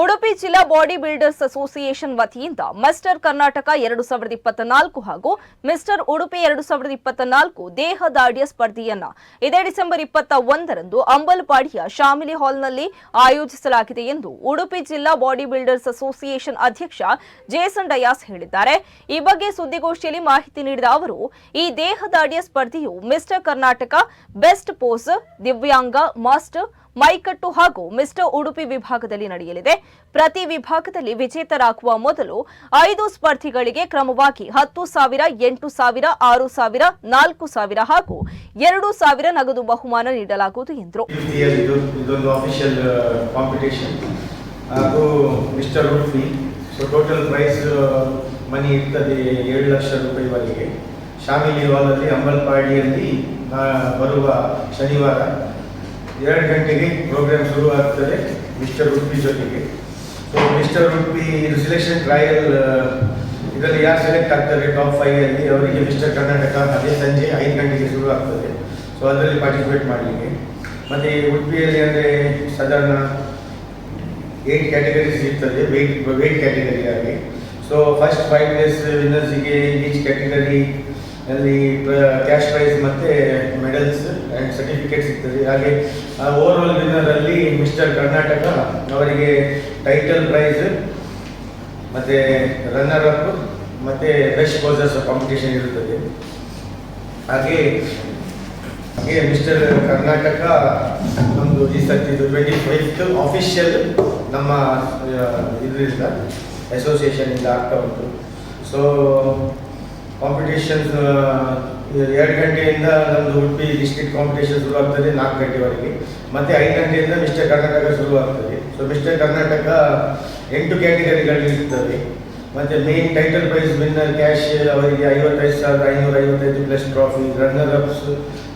ಉಡುಪಿ ಜಿಲ್ಲಾ body builders association ವತಿಯಿಂದ mister Karnataka ಎರಡು ಸಾವಿರದ ಇಪ್ಪತ್ತ ನಾಲ್ಕು ಹಾಗೂ ಮಿಸ್ಟರ್ ಉಡುಪಿ ಎರಡು ಸಾವಿರದ ಇಪ್ಪತ್ತ ನಾಲ್ಕು ದೇಹದಾಡಿಯ ಸ್ಪರ್ಧೆಯನ್ನ ಇದೇ ಡಿಸೆಂಬರ್ ಇಪ್ಪತ್ತ ಒಂದರಂದು ಅಂಬಲ್ಪಾಡಿಯ ಶಾಮಿಲಿ ಹಾಲ್ನಲ್ಲಿ ಆಯೋಜಿಸಲಾಗಿದೆ ಎಂದು ಉಡುಪಿ ಜಿಲ್ಲಾ ಬಾಡಿ ಬಿಲ್ಡರ್ಸ್ ಅಸೋಸಿಯೇಷನ್ ಅಧ್ಯಕ್ಷ ಜೇಸನ್ ಡಯಾಸ್ ಹೇಳಿದ್ದಾರೆ. ಈ ಬಗ್ಗೆ ಸುದ್ದಿಗೋಷ್ಠಿಯಲ್ಲಿ ಮಾಹಿತಿ ನೀಡಿದ ಅವರು, ಈ ದೇಹದಾಡಿಯ ಸ್ಪರ್ಧೆಯು ಮಿಸ್ಟರ್ ಕರ್ನಾಟಕ, ಬೆಸ್ಟ್ ಪೋಸ್, ದಿವ್ಯಾಂಗ, ಮಾಸ್ಟರ್, ಮೈಕಟ್ಟು ಹಾಗೂ ಮಿಸ್ಟರ್ ಉಡುಪಿ ವಿಭಾಗದಲ್ಲಿ ನಡೆಯಲಿದೆ. ಪ್ರತಿ ವಿಭಾಗದಲ್ಲಿ ವಿಜೇತರಾಗುವ ಮೊದಲು ಐದು ಸ್ಪರ್ಧಿಗಳಿಗೆ ಕ್ರಮವಾಗಿ ಹತ್ತು ಸಾವಿರ, ಎಂಟು ಸಾವಿರ, ಆರು ಸಾವಿರ, ನಾಲ್ಕು ಸಾವಿರ ಹಾಗೂ ಎರಡು ಸಾವಿರ ನಗದು ಬಹುಮಾನ ನೀಡಲಾಗುವುದು ಎಂದರು. ಮನಿ ಇರ್ತದೆ ಏಳು ಲಕ್ಷ ರೂಪಾಯಿವರೆಗೆ. ಶಾಮಿಲಿ ಹಾಲಲ್ಲಿ ಅಂಬಲ್ಪಾಡಿಯಲ್ಲಿ ಬರುವ ಶನಿವಾರ ಎರಡು ಗಂಟೆಗೆ ಪ್ರೋಗ್ರಾಮ್ ಶುರು ಆಗ್ತದೆ ಮಿಸ್ಟರ್ ಉಡುಪಿ ಜೊತೆಗೆ. ಸೊ ಮಿಸ್ಟರ್ ಉಡುಪಿ ಇದು ಸಿಲೆಕ್ಷನ್ ಟ್ರಯಲ್ ಇದರಲ್ಲಿ ಯಾರು ಸೆಲೆಕ್ಟ್ ಆಗ್ತಾರೆ ಟಾಪ್ ಫೈವ್ ಅಲ್ಲಿ, ಅವರಿಗೆ ಮಿಸ್ಟರ್ ಕರ್ನಾಟಕ ಅದೇ ಸಂಜೆ ಐದು ಗಂಟೆಗೆ ಶುರು ಆಗ್ತದೆ. ಸೊ ಅದರಲ್ಲಿ ಪಾರ್ಟಿಸಿಪೇಟ್ ಮಾಡಲಿಕ್ಕೆ. ಮತ್ತು ಉಡುಪಿಯಲ್ಲಿ ಅಂದರೆ ಸಾಧಾರಣ ಏಟ್ ಕ್ಯಾಟಗರೀಸ್ ಇರ್ತದೆ ವೆಯ್ಟ್ ವೆಯ್ಟ್ ಕ್ಯಾಟಗರಿಯಾಗಿ ಸೊ ಫಸ್ಟ್ ಫೈವ್ ಡೇಸ್ ವಿನ್ನರ್ಸಿಗೆ ಈಚ್ ಕ್ಯಾಟಗರಿ ಅಲ್ಲಿ ಕ್ಯಾಶ್ ಪ್ರೈಸ್ ಮತ್ತು ಮೆಡಲ್ಸ್ ಸರ್ಟಿಫಿಕೇಟ್ ಸಿಗ್ತದೆ ಹಾಗೆ ಓವರ್ ಆಲ್ ವಿನ್ನರಲ್ಲಿ ಮಿಸ್ಟರ್ ಕರ್ನಾಟಕ ಅವರಿಗೆ ಟೈಟಲ್ ಪ್ರೈಸ್ ಮತ್ತು ರನ್ನರ್ ಅಪ್ ಮತ್ತು ಬೆಸ್ಟ್ ಪೋಸರ್ಸ್ ಕಾಂಪಿಟೇಷನ್ ಇರುತ್ತದೆ. ಹಾಗೆ ಹಾಗೆ ಮಿಸ್ಟರ್ ಕರ್ನಾಟಕ ನಮ್ಮದು ಈ ಸರ್ತಿ ಟ್ವೆಂಟಿ ಫೈವ್ತ್ ಆಫಿಷಿಯಲ್ ನಮ್ಮ ಇದರಿಂದ ಅಸೋಸಿಯೇಷನಿಂದ ಆಗ್ತಾ ಉಂಟು. ಸೊ ಕಾಂಪಿಟೇಷನ್ಸ್ ಎರಡು ಗಂಟೆಯಿಂದ ನಮ್ಮದು ಉಡುಪಿ ಡಿಸ್ಟ್ರಿಕ್ಟ್ ಕಾಂಪಿಟೇಷನ್ ಶುರು ಆಗ್ತದೆ ನಾಲ್ಕು ಗಂಟೆವರೆಗೆ. ಮತ್ತು ಐದು ಗಂಟೆಯಿಂದ ಮಿಸ್ಟರ್ ಕರ್ನಾಟಕ ಶುರು ಆಗ್ತದೆ ಸೊ ಮಿಸ್ಟರ್ ಕರ್ನಾಟಕ ಎಂಟು ಕ್ಯಾಟಗರಿಗಳು ಇರ್ತವೆ ಮತ್ತು main title prize winner cash ಅವರಿಗೆ ಐವತ್ತೈದು ಸಾವಿರದ ಐನೂರ ಐವತ್ತೈದು ಪ್ಲಸ್ ಟ್ರಾಫಿ ರನ್ನರ್ ಅಪ್ಸ್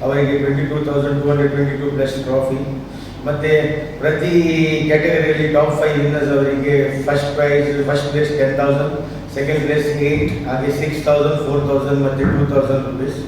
ಅವರಿಗೆ twenty two thousand two hundred twenty two plus trophy ಮತ್ತು ಪ್ರತಿ ಕ್ಯಾಟಗರಿಯಲ್ಲಿ ಟಾಪ್ ಫೈವ್ ವಿನ್ನರ್ಸ್ ಅವರಿಗೆ first prize first place ten thousand second place eight ಹಾಗೆ ಸಿಕ್ಸ್ ತೌಸಂಡ್ ಫೋರ್ ತೌಸಂಡ್ ಮತ್ತು ಟೂ ತೌಸಂಡ್ ರುಪೀಸ್